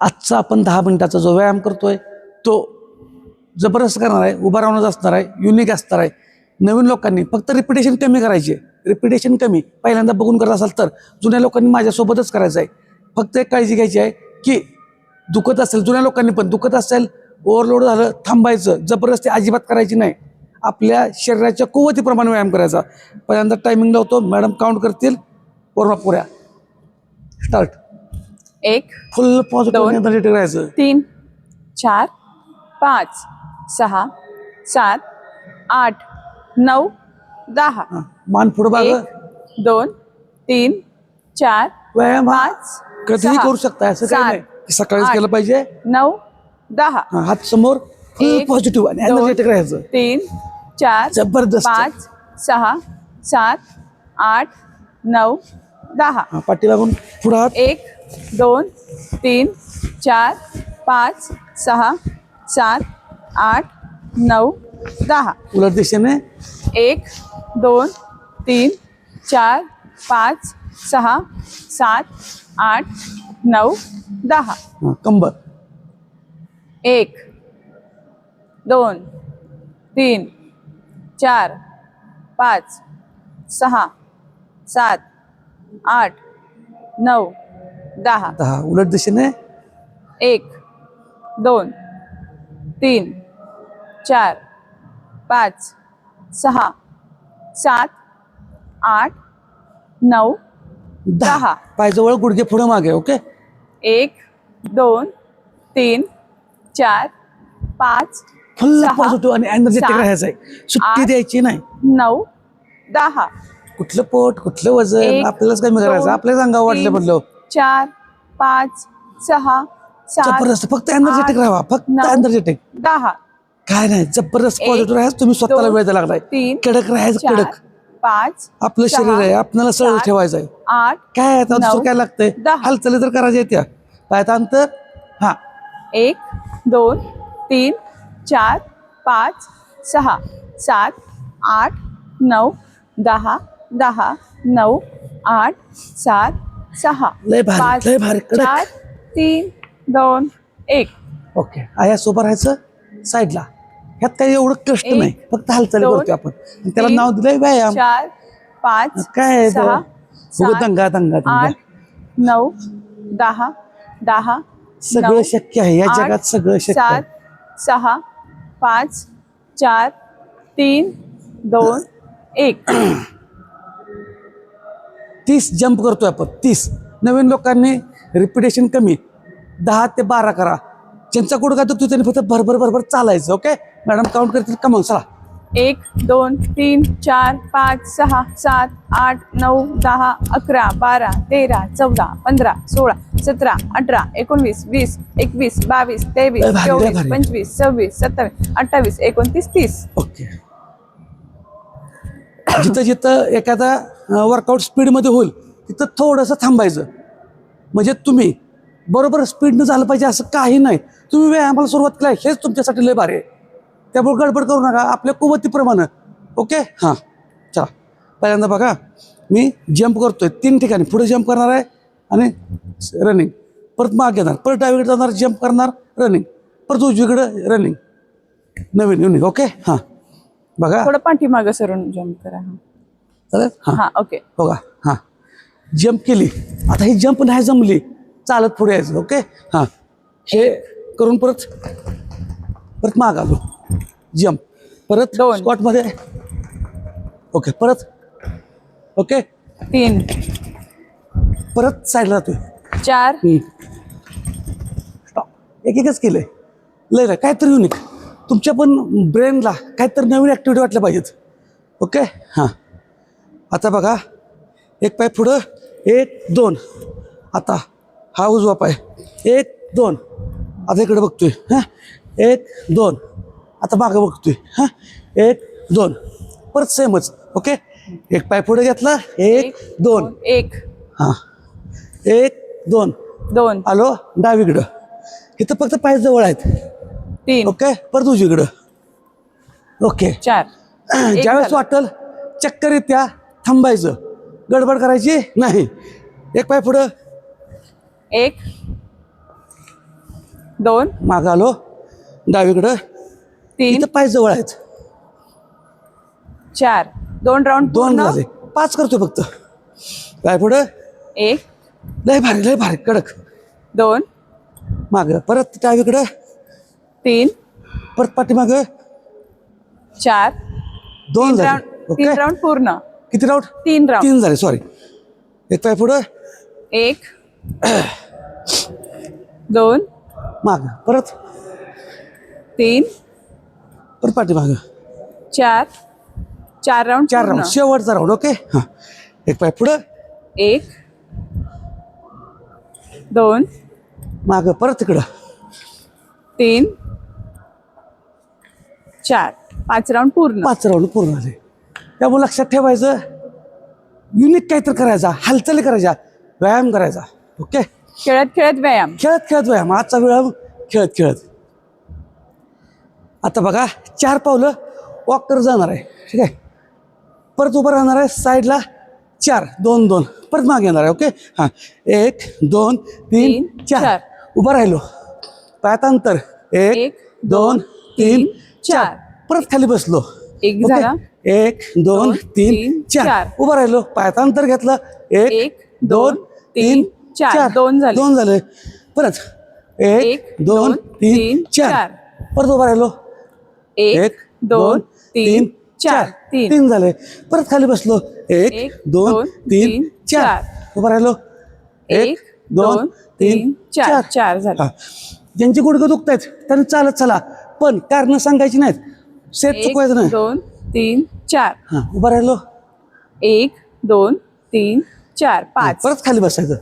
आजचा आपण दहा मिनिटाचा जो व्यायाम करतोय तो जबरदस्त करणार आहे उभा राहूनच असणार आहे युनिक असणार आहे. नवीन लोकांनी फक्त रिपिटेशन कमी करायचे रिपिटेशन कमी. पहिल्यांदा बघून करत असाल तर जुन्या लोकांनी माझ्यासोबतच करायचं आहे. फक्त एक काळजी घ्यायची आहे की दुखत असेल जुन्या लोकांनी पण दुखत असेल ओव्हरलोड झालं थांबायचं जबरदस्ती अजिबात करायची नाही. आपल्या शरीराच्या कुवतीप्रमाणे व्यायाम करायचा. पहिल्यांदा टायमिंग लावतो मॅडम काउंट करतील पूर्ण पुऱ्या स्टार्ट एक फुल पॉझिटिव्ह राहायचं. तीन चार पाच सहा सात आठ नऊ दहा. मान पुढं बाग दोन तीन चार व्यायाम पाच कधीही करू शकता असं सात, नाही. सकाळीच केलं पाहिजे. नऊ दहा. हा, हात समोर फुल पॉझिटिव्ह आणि एनर्जेटिक राहायचं. तीन चार जबरदस्त. पाच सहा सात आठ नऊ दहा. हा, पाठीमागून पुढं एक दोन तीन चार पाच सहा सात आठ नऊ दहा. उलट दिशेने. एक दोन तीन चार पाच सहा सात आठ नऊ दहा. कंबर. एक दोन तीन चार पाच सहा सात आठ नऊ दहा. दहा. उलट दिशेने एक दोन तीन चार पाच सहा सात आठ नऊ दहा. पायजवळ गुडघे पुढे मागे ओके? एक दोन तीन चार पाच फुल सहा, पॉझिटिव्ह आणि एनर्जेटिक सात, राहायचं आहे. सुट्टी आठ, द्यायची नाही. नऊ दहा. कुठलं पोट कुठलं वजन एक, आपल्यालाच कमी करायचं दोन, आपल्याच अंगावर वाटलं तीन, म्हटलं. चार पाच सहा सात जबरदस्त. फक्त एनर्जेटिक राहा फक्त नऊ, एनर्जेटिक दहा. काय नाही जबरदस्त एक, पॉझिटिव्ह राहायचं तुम्ही स्वतःला दोन, वेळ द्यायला लागलाय. तीन, कडक राहायचं चार कडक. पाच आपलं सहा, शरीर आहे आपल्याला सरळ सात, ठेवायचं आहे आठ काय आहे आता नऊ, दुसरं काय लागतंय? दहा. हालचाली तर करायच्या त्या. पायात अंतर? हा. एक दोन तीन चार पाच सहा सात आठ नऊ दहा दहा नऊ आठ सात सहा. लय भारी, पाच लय भारी, कडक. चार तीन दोन एक. ओके. आया सोबत राहायचं साईडला. ह्यात काही एवढं कष्ट एक, नाही. फक्त हालचाली दोन, करतोय आपण. आणि त्याला तीन, नाव दिलंय व्यायाम. चार पाच काय आहे तो? सहा उगाच सात, दंगा दंगा दंगा. आठ नऊ दहा दहा सगळं नऊ, शक्य आहे. या आठ, जगात सगळं शक्य आहे. सात सहा पाच चार तीन दोन एक. तीस जंप करतोय आपण तीस. नवीन लोकांनी रिपिटेशन कमी. दहा ते बारा करा. ज्यांचा गुडघा दुखतो त्यांनी फक्त भरभर भरभर चालायचं ओके मॅडम काउंट करतील कमन चला. एक दोन तीन चार पाच सहा सात आठ नऊ दहा अकरा बारा तेरा चौदा पंधरा सोळा सतरा अठरा एकोणवीस वीस एकवीस बावीस तेवीस चोवीस. पंचवीस सव्वीस सत्तावीस अठ्ठावीस एकोणतीस तीस. ओके जिथं जिथं एखादा वर्कआउट स्पीडमध्ये होईल तिथं थोडंसं थांबायचं. म्हणजे तुम्ही बरोबर स्पीडनं झालं पाहिजे असं काही नाही. तुम्ही व्यायामाला सुरुवात केला आहे, हेच तुमच्यासाठी लय भारी आहे. त्यामुळे गडबड करू नका आपल्या कुवतीप्रमाणे. ओके हां. चला. पहिल्यांदा बघा मी जंप करतोय. तीन ठिकाणी. पुढे जंप करणार आहे आणि रनिंग परत मागे येणार परत डावीकडे जाणार जंप करणार रनिंग परत उजवीकडे रनिंग नवीन युनिक ओके हां. बघा. थोडं पाठीमागं सरून जम्प करा हा. चालेल? हां. हा ओके बघा हां. जंप केली. आता ही जंप नाही जमली. चालत पुढे यायचं ओके हां. हे करून परत परत माग आलो. जंप परत दोन. स्पॉटमध्ये ओके परत. ओके तीन. परत साईडला जातोय. चार. स्टॉप एक एकच केलंय. लय काहीतरी युनिक तुमच्या पण ब्रेनला काहीतरी नवीन ॲक्टिव्हिटी वाटल्या पाहिजेत. ओके हां. आता बघा एक पाय पुढं एक दोन. आता हा उजवा पाय. एक दोन. आता इकडे बघतोय. हां. एक दोन. आता मागं बघतोय. हां. एक दोन. परत सेमच ओके एक पाय पुढे घेतला. एक दोन. एक. हां. एक दोन. दोन. आलो. डावीकडं इथं फक्त पाय जवळ आहेत. तीन. ओके परत उजवीकडं ओके. चार. ज्यावेळेस. वाटल चक्कर येत्या थांबायचं गडबड करायची? नाही. एक पाय पुढं. एक. दोन. मागं आलो. डावीकडं तीन. इथं पाय जवळ आहेत. चार. दोन राऊंड दोन झाले. पाच करतो फक्त. काय पुढं. एक. लय भारी लय भारी. कडक. दोन. मागं. परत डावीकडं तीन. परत पाठीमाग. चार. दोन तीन झाले. Round okay. तीन राऊंड पूर्ण. किती राऊंड? तीन राऊंड. तीन झाले सॉरी एक पाय पुढं? एक. दोन. माग. परत? तीन. परत पाठीमाग. चार. चार राऊंड चार राऊंड. शेवटचा राऊंड ओके? हां. एक पाय पुढं. एक. दोन. माग. परत तिकडं तीन चार. पाच राऊंड पूर्ण. पाच राऊंड पूर्ण झाले. त्यामुळे लक्षात ठेवायचं युनिक काहीतरी करायचा हालचाली करायच्या व्यायाम करायचा. ओके खेळत खेळत व्यायाम. खेळत खेळत व्यायाम. आजचा व्यायाम खेळत खेळत. आता बघा चार पावलं वॉक करत जाणार आहे. ठीक आहे? परत उभं राहणार आहे साईडला चार दोन दोन. परत मागे येणार आहे ओके हां. एक दोन तीन तीन, चार. चार. उभं राहिलो. पायात अंतर. एक दोन तीन चार. परत खाली बसलो. एक? झाला. एक दोन तीन चार. उभं राहिलो. पायात अंतर घेतलं. एक दोन तीन चार. दोन झाले. दोन झाले. परत. एक दोन तीन चार. परत उभा राहिलो. एक दोन तीन चार. तीन. झाले. परत खाली बसलो. एक एक, दोन तीन चार. उभा राहिलो. एक दोन तीन चार. चार. झाले. ज्यांची गुडघं दुखत आहेत त्यांनी चालत चला. पण कारण सांगायची नाहीत. सेट चुकवायचं नाही. दोन तीन चार. हा उभा राहिलो. एक दोन तीन चार पाच. परत खाली बसायचं.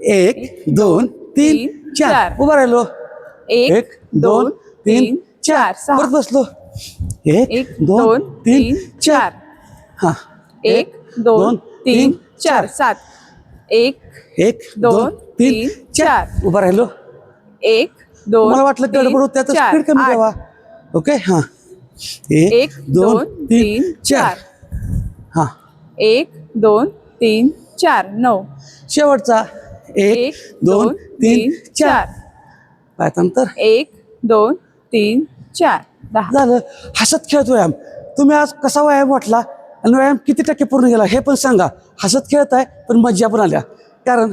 एक दोन तीन चार. उभा राहिलो. एक दोन तीन चार. परत बसलो. एक दोन तीन चार. हा. एक दोन तीन चार सात. एक एक दोन तीन चार. उभा राहिलो. एक दोन मला वाटलं गडबड होत्या तर स्पीड कमी. ठेवा. ओके हा. एक दोन तीन चार. हा. एक दोन तीन चार नऊ. शेवटचा. एक दोन तीन चार. पायात अंतर एक दोन तीन चार दहा. झालं. हसत खेळत व्यायाम. तुम्ही आज कसा व्यायाम वाटला? आणि व्यायाम किती टक्के पूर्ण केला? हे पण सांगा. हसत खेळत आहे पण मज्जा पण आल्या. कारण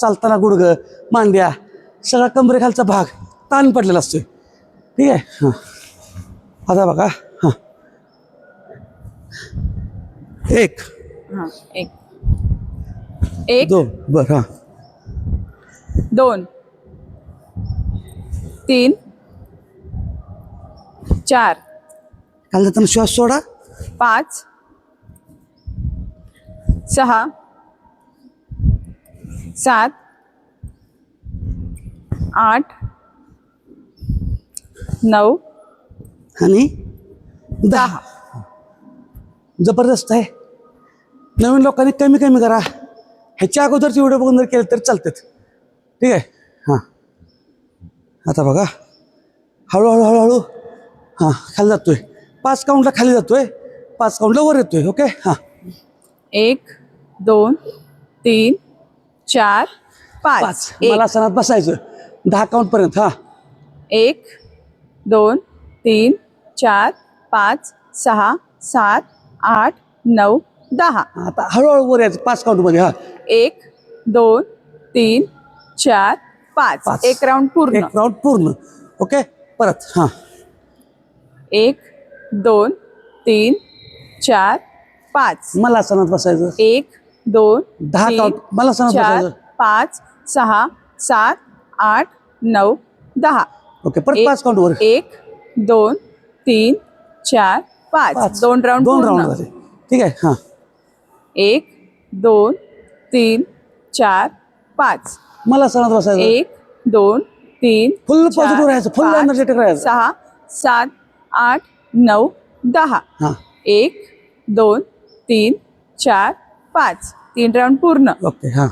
चालताना गुडघं मांड्या सगळा कमरेखालचा भाग. ताण पडलेला असतोय. ठीक आहे? हाँ. आता बघा. हाँ. एक. हा एक. एक. दोन. बरं हाँ. दोन. तीन. चार. खाली जाताना श्वास सोडा. पाच. सहा. सात. आठ. नऊ. आणि दहा. जबरदस्त आहे. नवीन लोकांनी कमी कमी करा. ह्याच्या अगोदरचे व्हिडिओ बघून जर केले तर चालतात. ठीक आहे? हां. आता बघा. हळूहळू हळूहळू. हां खाली जातोय. पाच काउंटला खाली जातोय. पाच काउंटला वर येतोय. ओके? हां. एक दोन तीन चार पाच. मला सणात बसायचं. दहा काउंटपर्यंत. हां. एक दोन तीन चार पाच सहा सात आठ नऊ दहा. आता हळूहळू वर यायचं. पाच काउंटमध्ये हां. एक दोन तीन चार पाच. पाच. एक राऊंड पूर्ण. एक राऊंड पूर्ण. ओके? परत हां. एक दोन तीन चार पाच. मला सणात बसायचं. एक दोन दहा तीन, count. मला सांगा चार बसायचं. पाच सहा सात आठ नऊ दहा. ओके परत एक- पाच काउंटवर एक दोन तीन चार पाच. दोन राऊंड दोन पूर्ण. राऊंड झाले ठीक आहे? हां. एक दोन तीन चार पाच. मला सणात बसायचं. एक दोन तीन फुल पॉझिटिव्ह राहायचं. फुल एनर्जेटिक राहायचं. सहा सात आठ नऊ दहा. हां. एक दोन तीन चार पाच. तीन राऊंड पूर्ण. ओके हां.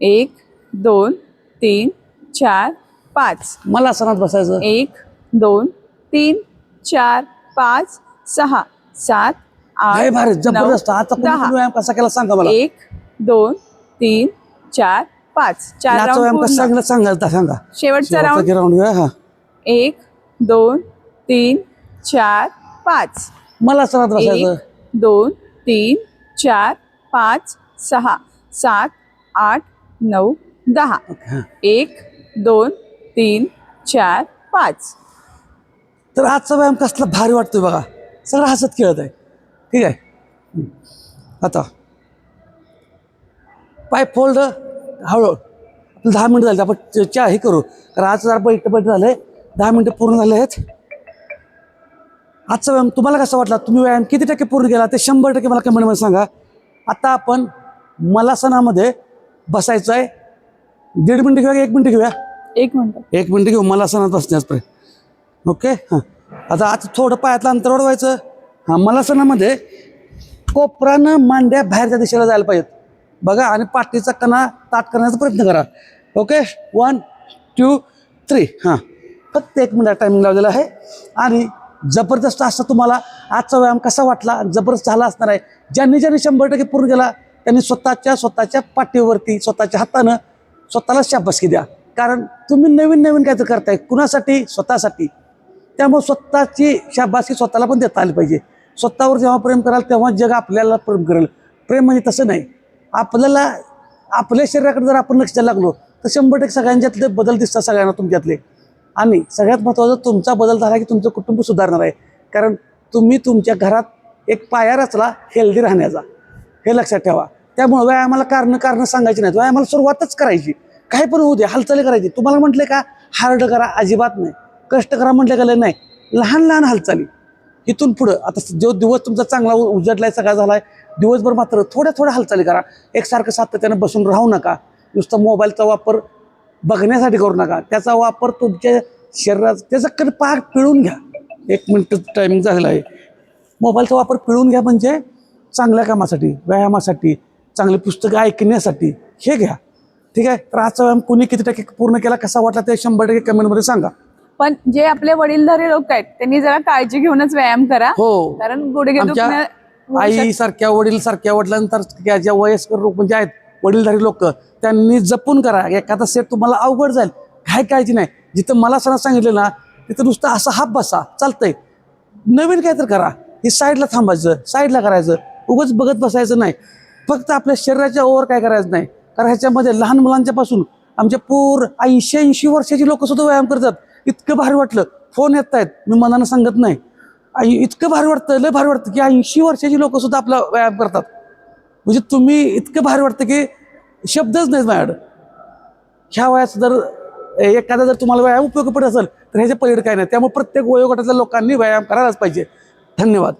एक दोन तीन चार पाच. मला सणात बसायचं. एक दोन तीन चार पाच सहा सात आठ भारी नऊ, जबरदस्त. आता कोणी दहा. व्यायाम कसा केला सांगा मला. एक दोन तीन चार पाच. चार राऊंड व्यायाम कसा पूर्ण. सांगा सांगा. शेवटचा राऊंड राऊंड घेऊया हा. एक दोन तीन चार पाच. मला सणात बसायचं. एक दोन तीन चार पाच सहा सात आठ नऊ दहा. हा. एक दोन तीन चार पाच. तर आजचा व्यायाम कसला भारी वाटतोय बघा. सगळं हसत खेळत आहे. ठीक आहे? आता. पाय फोल्ड हळू आपलं दहा मिनटं झाले आपण चहा हे करू. कारण आज जरा बैठ बैठ आहे दहा मिनटं पूर्ण झाले आहेत. आजचा व्यायाम तुम्हाला कसा वाटला? तुम्ही व्यायाम किती टक्के पूर्ण केला? ते शंभर टक्के मला कमेंटमध्ये सांगा. आता आपण मलासनामध्ये बसायचं आहे दीड मिनटं घेऊया की एक मिनटं घेऊया? एक मिनिट. एक मिनटं घेऊ मला सणात बसण्यासपर्यंत ओके हां. आता आता थोडं पायातलं अंतर वाढवायचं. हां मला सणामध्ये कोपरानं मांड्या बाहेरच्या दिशेला जायला पाहिजेत. बघा आणि पाठीचा कणा ताट करण्याचा प्रयत्न करा. ओके वन टू थ्री हां. फक्त एक मिनिट टायमिंग लावलेला आहे. आणि जबरदस्त असं तुम्हाला आजचा व्यायाम कसा वाटला? जबरदस्त झाला असणार आहे. ज्यांनी ज्यांनी शंभर टक्के पूर्ण केला त्यांनी स्वतःच्या स्वतःच्या पाठीवरती स्वतःच्या हातानं स्वतःला शाबासकी द्या. कारण तुम्ही नवीन नवीन काहीतरी करताय. कुणासाठी? स्वतःसाठी. त्यामुळे स्वतःची शाबासकी स्वतःला पण देता आली पाहिजे. स्वतःवर जेव्हा प्रेम कराल तेव्हा जग आपल्याला प्रेम करेल. प्रेम म्हणजे तसं नाही. आपल्याला आपल्या शरीराकडे जर आपण लक्ष द्यायला लागलो तर शंभर टक्के सगळ्यांच्यातले बदल दिसतात सगळ्यांना तुमच्यातले. आणि सगळ्यात महत्त्वाचं तुमचा बदल झाला की तुमचं कुटुंब सुधारणार आहे. कारण तुम्ही तुमच्या घरात एक पाया रचला हेल्दी राहण्याचा. हे लक्षात ठेवा. त्यामुळे व्यायामाला कारणं कारणं सांगायची नाहीत. व्यायामाला सुरुवातच करायची. काही पण होऊ दे हालचाली करायची. तुम्हाला म्हटलं का हार्ड करा अजिबात नाही. कष्ट करा म्हटलं का नाही. लहान लहान हालचाली. इथून पुढं आता जो दिवस तुमचा चांगला उ- उजडलाय सगळा झालाय दिवसभर मात्र थोड्या थोड्या हालचाली करा. एकसारखं सातत्यानं बसून राहू नका. नुसतं मोबाईलचा वापर बघण्यासाठी करू नका. त्याचा वापर तुमच्या शरीरात त्याचा कधी पाक पिळून घ्या. एक मिनिट टायमिंग झालेला आहे. मोबाईलचा वापर पिळून घ्या म्हणजे चांगल्या कामासाठी व्यायामासाठी चांगली पुस्तकं ऐकण्यासाठी हे घ्या. ठीक आहे? तर आजचा व्यायाम कोणी किती टक्के पूर्ण केला कसा वाटला ते शंभर टक्के कमेंटमध्ये सांगा. पण जे आपले वडीलधारी लोक आहेत त्यांनी जरा काळजी घेऊनच व्यायाम करा. हो. कारण गुडघे आमच्या दुखणं होऊ आई सारख्या वडील सारख्या वडिलांतर ज्या वयस्कर लोक म्हणजे आहेत वडीलधारी लोक त्यांनी जपून करा. एखादा सेट तुम्हाला अवघड जाईल. काय काळजी नाही. जिथं मला सणा सांगितलं ना तिथं नुसतं असं हात बसा चालतंय. नवीन काय तर करा. हे साईडला थांबायचं साईडला करायचं. उगाच बघत बसायचं नाही. फक्त आपल्या शरीराच्या ओवर काय करायचं नाही. कारण ह्याच्यामध्ये लहान मुलांच्या पासून आमच्या पूर ऐंशी ऐंशी वर्षाची लोक सुद्धा व्यायाम करतात. इतकं भारी वाटलं. फोन येत आहेत मी मनानं सांगत नाही. आई इतकं भारी वाटतं लय भारी वाटतं की ऐंशी वर्षाची लोक सुद्धा आपला व्यायाम करतात. म्हणजे तुम्ही इतकं भारी वाटतं की शब्दच नाहीत माझ्याकडं. ह्या वयात जर एखादा जर तुम्हाला व्यायाम उपयोगी पडत असेल तर ह्याच्या पलीड काय नाही. त्यामुळे प्रत्येक वयोगटातल्या लोकांनी व्यायाम करायलाच पाहिजे. धन्यवाद.